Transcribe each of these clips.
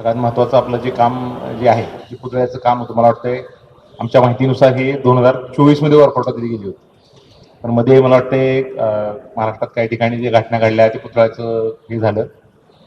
सगळ्यात महत्त्वाचं आपलं जे काम जे आहे जे पुतळ्याचं काम होतं मला वाटतंय आमच्या माहितीनुसार हे दोन हजार चोवीसमध्ये वर्कआउट दिली गेली होती. पण मध्ये मला वाटते महाराष्ट्रात काही ठिकाणी जे घटना घडल्या ते पुतळ्याचं हे झालं.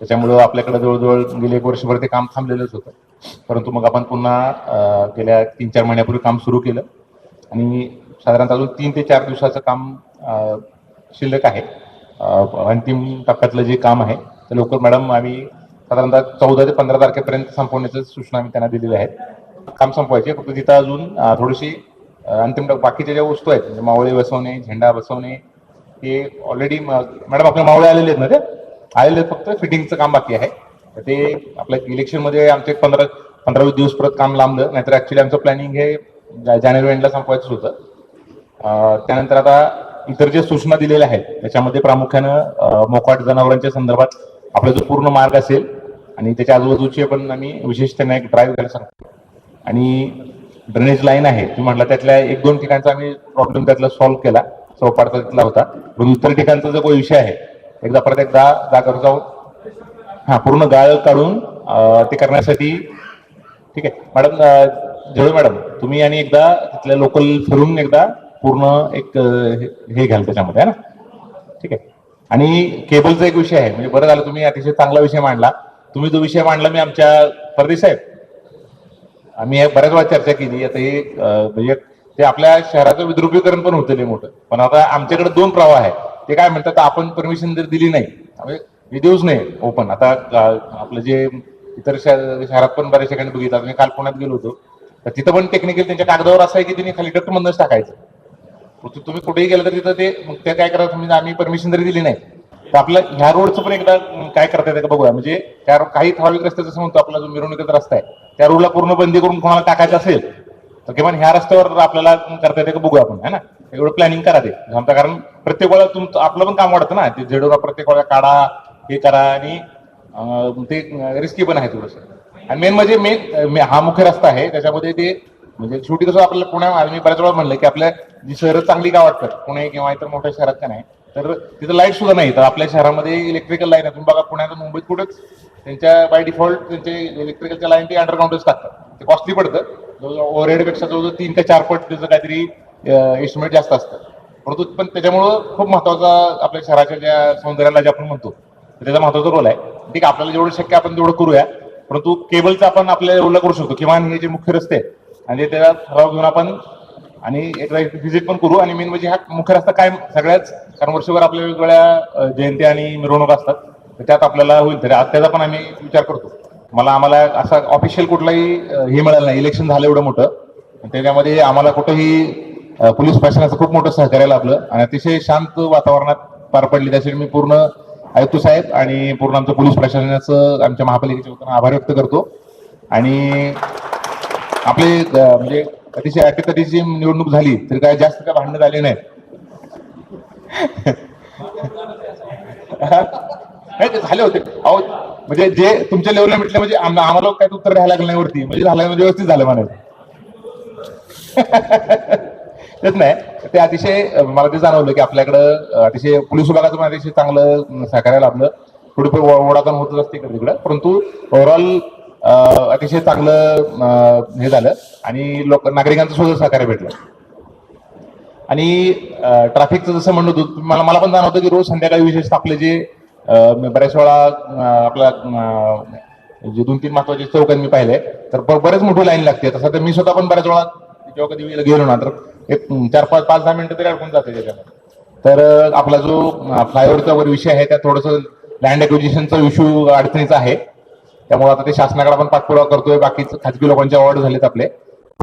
त्याच्यामुळं आपल्याकडे जवळजवळ गेले एक वर्षभर ते काम थांबलेलंच होतं. परंतु मग आपण पुन्हा गेल्या तीन चार महिन्यापूर्वी काम सुरू केलं. आणि साधारणतः अजून तीन ते चार दिवसाचं काम शिल्लक आहे. अंतिम टप्प्यातलं जे काम आहे ते लवकर मॅडम आम्ही साधारणतः चौदा ते पंधरा तारखेपर्यंत संपवण्याच्या सूचना आम्ही त्यांना दिलेल्या आहेत. काम संपवायचे फक्त तिथं अजून थोडीशी अंतिम बाकीच्या ज्या वस्तू आहेत म्हणजे मावळे बसवणे झेंडा बसवणे हे ऑलरेडी मॅडम आपल्या मावळे आलेले आहेत ना ते? आलेले आहेत, फक्त फिटिंगचं काम बाकी आहे. तर ते आपल्या इलेक्शनमध्ये आमचे एक पंधरा पंधरावीस दिवस परत काम लांबलं नाहीतर ऍक्च्युली आमचं प्लॅनिंग हे जानेवारी एंडला संपवायचं होतं. त्यानंतर आता इतर जे सूचना दिलेल्या आहेत त्याच्यामध्ये प्रामुख्यानं मोकाट जनावरांच्या संदर्भात आपला जो पूर्ण मार्ग असेल आणि त्याच्या आजूबाजूचे पण आम्ही विशेष त्यांना एक ड्राईव्ह करायला सांगतो. आणि ड्रेनेज लाईन आहे तुम्ही म्हटलं त्यातल्या एक दोन ठिकाणचा आम्ही प्रॉब्लेम त्यातला सॉल्व्ह केला. चौपाडचा तिथला होता. पण इतर ठिकाणचा जो काही विषय आहे एकदा परत एकदा जागेवर जाऊन हा पूर्ण गाळ काढून ते करण्यासाठी ठीक आहे. मॅडम जेवढे मॅडम तुम्ही आणि एकदा तिथल्या लोकल फिरून एकदा पूर्ण एक हे- हे घ्याल त्याच्यामध्ये है ना? ठीक आहे. आणि केबलचा एक विषय आहे म्हणजे बरं झालं तुम्ही अतिशय चांगला विषय मांडला. तुम्ही जो विषय मांडला मी आमच्या परदेसाहेब आम्ही बऱ्याच वेळा चर्चा केली आता हे म्हणजे ते आपल्या शहराचं विद्रुपीकरण पण होतं मोठं. पण आता आमच्याकडे दोन प्रवाह आहे ते काय म्हणतात आपण परमिशन जर दिली नाही हे देऊच नाही ओपन आता आपलं जे इतर शहरात पण बऱ्याच ठिकाणी बघितलं मी काल पुण्यात गेलो होतो. तर तिथं पण टेक्निकल त्यांच्या कागदावर असं आहे की त्यांनी खाली डक्ट टाकायचं. तुम्ही कुठेही गेलं तर तिथं ते मग ते काय करा तुम्ही म्हणजे आम्ही परमिशन जरी दिली नाही तर आपलं ह्या रोडचं पण एकदा काय करता येतं का बघूया. म्हणजे त्या काही ठराविक रस्ते जसं म्हणतो आपला जो मिरवणुकीचा रस्ता आहे त्या रोडला पूर्ण बंदी करून कोणाला टाकायचं असेल तर किमान ह्या रस्त्यावर आपल्याला करता येते का बघूया आपण है ना? एवढं प्लॅनिंग करा ते. जमता कारण प्रत्येक वेळा तुमचं आपलं पण काम वाढतं ना. ते झेडोरा प्रत्येक वेळा काढा हे करा आणि ते रिस्की पण आहे थोडंसं. आणि मेन म्हणजे मेन हा मुख्य रस्ता आहे. त्याच्यामध्ये ते म्हणजे शेवटी कसं आपल्याला पुण्या मी बऱ्याच वेळा म्हणलं की आपल्या जी शहरं चांगली का वाटतात? पुणे किंवा इतर मोठ्या शहरात का नाही? तर तिथं लाइट सुद्धा नाही. तर आपल्या शहरामध्ये इलेक्ट्रिकल लाईन आहे. तुम्ही बघा पुण्यात मुंबईत कुठंच त्यांच्या बाय डिफॉल्ट त्यांचे इलेक्ट्रिकलच्या लाईन ते अंडरग्राऊंडच टाकतात. ते कॉस्टली पडतं. जवळजवळ ओव्हरहेड जवळजवळ तीन ते चार पट त्याचं काहीतरी एस्टिमेट जास्त असतं. परंतु पण त्याच्यामुळं खूप महत्त्वाचा आपल्या शहराच्या ज्या सौंदर्याला जे आपण म्हणतो तर त्याचा महत्त्वाचा रोल आहे. ठीक आहे आपल्याला जेवढं शक्य आपण तेवढं करूया. परंतु केबलचं आपण आपल्या ओला करू शकतो. किमान हे जे मुख्य रस्ते आहेत आणि त्याला त्याचा ठराव घेऊन आपण आणि एक व्हिजिट पण करू. आणि मेन म्हणजे हा मुख्य रस्ता काय सगळ्याच कारण वर्षभर आपल्या वेगवेगळ्या जयंती आणि मिरवणूक असतात. तर त्यात आपल्याला होईल तरी. आज त्याचा पण आम्ही विचार करतो. मला आम्हाला असा ऑफिशियल कुठलाही हे मिळालं नाही. इलेक्शन झालं एवढं मोठं. त्याच्यामध्ये आम्हाला कुठंही पोलीस प्रशासनाचं खूप मोठं सहकार्य लाभलं. आणि अतिशय शांत वातावरणात पार पडली. त्यासाठी मी पूर्ण आयुक्त साहेब आणि पूर्ण आमचं पोलीस प्रशासनाचं आमच्या महापालिकेच्या वतीनं आभार व्यक्त करतो. आणि आपले म्हणजे अतिशय अटीतटीची निवडणूक झाली तरी काय जास्त काय भांडणं झाली नाही नाही ते झाले होते. अहो म्हणजे जे तुमच्या लेवलला म्हटलं म्हणजे आम्हाला काय उत्तर द्यायला लागलं नाही वरती म्हणजे झालं म्हणजे व्यवस्थित झालं म्हणायचं. तेच नाही ते अतिशय मला ते जाणवलं की आपल्याकडं अतिशय पोलीस विभागाचं अतिशय चांगलं सहकार्य लाभलं. थोडंफार ओढाताण होतच असते इकडे तिकडं परंतु ओव्हरऑल अतिशय चांगलं हे झालं. आणि लोक नागरिकांचं सुद्धा सहकार्य भेटलं. आणि ट्रॅफिकचं जसं म्हणत होतो मला मला पण जाणवतं की रोज संध्याकाळी विशेषतः आपले जे बऱ्याच वेळा आपला जे दोन तीन महत्त्वाचे चौक मी पाहिले तर बरेच मोठी लाईन लागते. तसं तर मी स्वतः पण बऱ्याच वेळा जेव्हा कधी गेलो ना तर एक चार पाच पाच दहा मिनिटं तरी अडकून जाते त्याच्यामध्ये. तर आपला जो फ्लायओव्हरचा वर विषय आहे त्या थोडंसं लँड एक्विजिशनचा इश्यू अडचणीचा आहे. त्यामुळे आता ते शासनाकडे आपण पाठपुरावा करतोय बाकीच खाजगी लोकांचे अवॉर्ड झालेत आपले.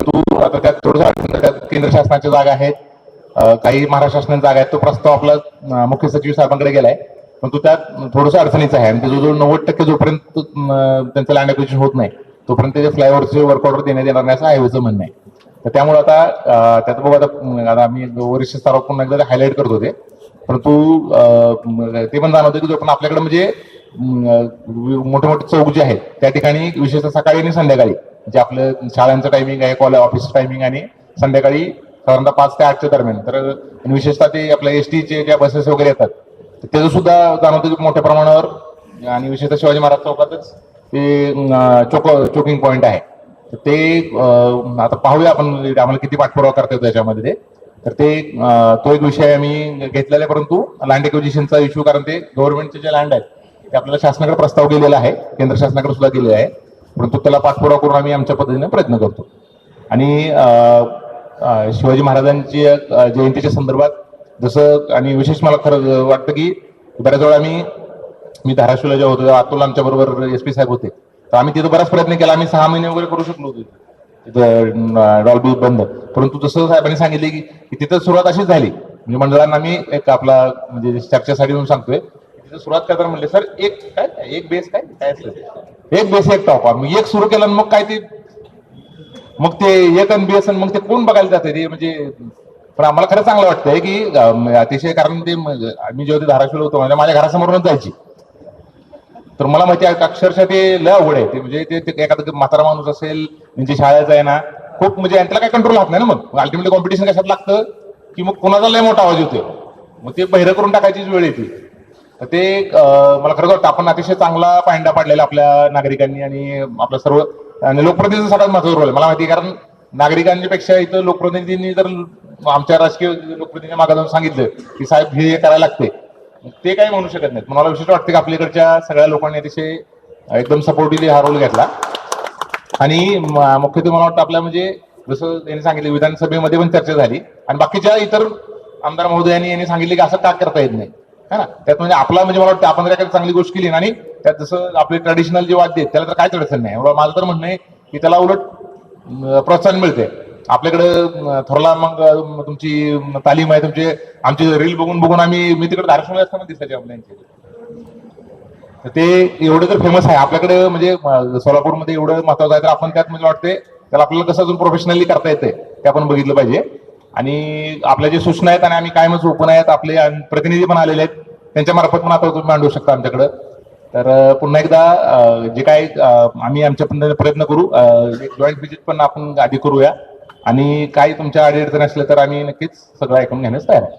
तू आता त्यात थोडंसं केंद्र शासनाच्या जागा आहेत. काही महाराष्ट्र शासनाच्या जागा आहेत. तो प्रस्ताव आपला मुख्य सचिव साहेबांकडे गेलाय. पण तो त्यात थोडंसं अडचणीचं आहे. आणि जो जवळजवळ नव्वद टक्के जोपर्यंत त्यांचं लँड एक्विजिशन होत नाही तोपर्यंत त्याचे फ्लायओव्हरचे वर्क ऑर्डर देण्यात येणार नाही असं आयोगाचं म्हणणं आहे. तर त्यामुळे आता त्यात बघू आता आता आम्ही वरिष्ठ स्तरावर पुन्हा एकदा हायलाईट करत होते. परंतु ते पण जाणवतं की जो पण आपल्याकडे म्हणजे मोठे मोठे चौक जे आहेत. त्या ठिकाणी विशेषतः सकाळी आणि संध्याकाळी जे आपलं शाळांचं टायमिंग आहे कॉलेज ऑफिस टायमिंग आणि संध्याकाळी साधारणतः पाच ते आठच्या दरम्यान. तर आणि विशेषतः ते आपल्या एस टीचे ज्या बसेस वगैरे येतात तर त्याचं सुद्धा जाणवतं की मोठ्या प्रमाणावर आणि विशेषतः शिवाजी महाराज चौकातच ते चोक चोकिंग पॉईंट आहे. तर ते आता पाहूया आपण आम्हाला किती पाठपुरावा करता येतो त्याच्यामध्ये ते. तर ते तो एक विषय आम्ही घेतलेला आहे परंतु लँड एक्विजिशनचा इश्यू कारण ते गव्हर्नमेंटचे जे लँड आहेत ते आपल्याला शासनाकडे प्रस्ताव गेलेला आहे. केंद्र शासनाकडे सुद्धा गेलेला आहे. परंतु त्याला पाठपुरावा करून आम्ही आमच्या पद्धतीने प्रयत्न करतो. आणि शिवाजी महाराजांची जयंतीच्या संदर्भात जसं आणि विशेष मला खरं वाटतं की बऱ्याच वेळा आम्ही मी धाराशिवला जेव्हा होतो अतुल आमच्या बरोबर एस पी साहेब होते. तर आम्ही तिथं बराच प्रयत्न केला. आम्ही सहा महिने वगैरे करू शकलो होतो तिथं. डॉल्बी बंद. परंतु जसं साहेबांनी सांगितले की की तिथं सुरुवात अशीच झाली. म्हणजे मंडळांना आम्ही एक आपला म्हणजे चर्चेसाठी म्हणून सांगतोय. म्हणजे सुरुवात करताना म्हणले सर एक काय? एक बेस काय? काय असेल एक बेस एक टॉप मग एक सुरू केलं मग काय ते? मग ते एक आणि बीएस मग ते कोण बघायला जाते ते म्हणजे पण आम्हाला खरं चांगलं वाटतंय की अतिशय कारण ते आम्ही जेव्हा ते धाराशिवला होतो म्हणजे माझ्या घरासमोरूनच जायची. तर मला माहिती आहे अक्षरशः ते लय अवघड आहे. ते म्हणजे ते- एखादा म्हातारा माणूस असेल म्हणजे शाळेचा आहे ना खूप म्हणजे त्याला काय कंट्रोल राहत नाही ना मग. अल्टिमेटली कॉम्पिटिशन कशात लागतं? की मग कोणाचा लय मोठा आवाज येतोय? मग ते बहिरं करून टाकायचीच वेळ येते. तर ते मला खरं वाटतं आपण अतिशय चांगला पायंडा पाडलेला आपल्या नागरिकांनी आणि आपलं सर्व आणि लोकप्रतिनिधी सगळ्यात महत्त्वाचा रोल आहे. मला माहिती आहे कारण नागरिकांपेक्षा इथं लोकप्रतिनिधींनी जर आमच्या राजकीय लोकप्रतिनिधी मागे जाऊन सांगितलं की साहेब हे करायला लागते ते काही म्हणू शकत नाहीत. मला विशेष वाटतं की आपल्याकडच्या सगळ्या लोकांनी अतिशय एकदम सपोर्टिव्हली हा रोल घेतला. आणि मुख्यत्वे मला वाटतं आपल्या म्हणजे जसं त्यांनी सांगितलं विधानसभेमध्ये पण चर्चा झाली. आणि बाकीच्या इतर आमदार महोदयांनी यांनी सांगितले की असं का करता येत नाही. है ना? त्यात म्हणजे आपला म्हणजे मला वाटतं आपण जर एखादी चांगली गोष्ट केली ना आणि त्यात जसं आपले ट्रेडिशनल जे वाद्य आहेत त्याला तर काहीच अडचण नाही. एवढं माझं तर म्हणणं आहे की त्याला उलट प्रोत्साहन मिळते आपल्याकडे थोरला मग तुमची तालीम आहे तुमचे आमची रील बघून बघून आम्ही मी तिकडे धाराशिवला असताना दिसायचे आपल्या ते एवढं तर फेमस आहे. आपल्याकडे म्हणजे सोलापूरमध्ये एवढं महत्वाचं आहे तर आपण त्यात म्हणजे वाटते त्याला आपल्याला कसं अजून प्रोफेशनली करता येते ते आपण बघितलं पाहिजे. आणि आपल्या जे सूचना आहेत आणि आम्ही कायमच ओपन आहेत आपले प्रतिनिधी पण आलेले आहेत त्यांच्या मार्फत पण आता तुम्ही मांडू शकता आमच्याकडं. तर पुन्हा एकदा जे काय आम्ही आमच्या पण प्रयत्न करू जॉईंट व्हिजिट पण आपण आधी करूया. आणि काही तुमच्या अडीअडचणी असल्या तर आम्ही नक्कीच सगळं ऐकून घेण्यास तयार आहे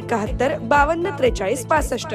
एकाहत्तर बावन्न त्रेचाळीस पासष्ट.